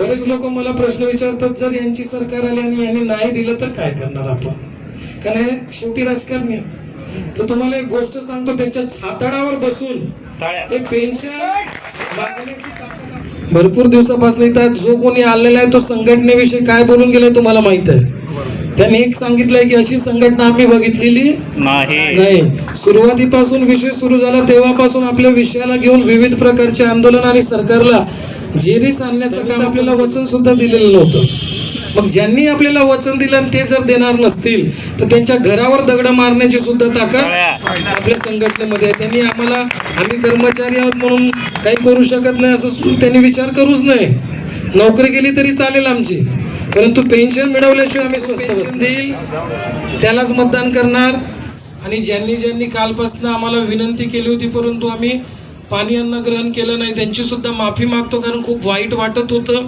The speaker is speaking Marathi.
बरेच लोक मला प्रश्न विचारतात जर यांची सरकार आली आणि यांनी नाही दिलं तर काय करणार आपण? कारण हे शेवटी राजकारणी. तर तुम्हाला एक गोष्ट सांगतो त्यांच्या छाताडावर बसून हे पेन्शन भरपूर दिवसापासून इथं जो कोणी आलेला आहे तो संघटनेविषयी काय बोलून गेलाय तुम्हाला माहीत आहे? त्यांनी एक सांगितलंय की अशी संघटना आम्ही बघितलेली नाही. नाही. सुरुवातीपासून विषय सुरू झाला तेव्हापासून आपल्या विषयाला घेऊन विविध प्रकारचे आंदोलन आणि सरकारला जेरीस आणण्याचं काम आपल्याला वचन सुद्धा दिलेलं नव्हतं. मग ज्यांनी आपल्याला वचन दिलं आणि ते जर देणार नसतील तर त्यांच्या घरावर दगड मारण्याची सुद्धा ताकद आपल्या संघटनेमध्ये आहे. त्यांनी आम्हाला आम्ही कर्मचारी आहोत म्हणून काही करू शकत नाही असं त्यांनी विचार करूच नाही नोकरी केली तरी चालेल आमची. परंतु पेन्शन मिळवल्याशिवाय आम्ही पेन्शन देईल त्यालाच मतदान करणार. आणि ज्यांनी ज्यांनी कालपासून आम्हाला विनंती केली होती परंतु आम्ही पाणी अन्न ग्रहण केलं नाही त्यांची सुद्धा माफी मागतो कारण खूप वाईट वाटत होतं.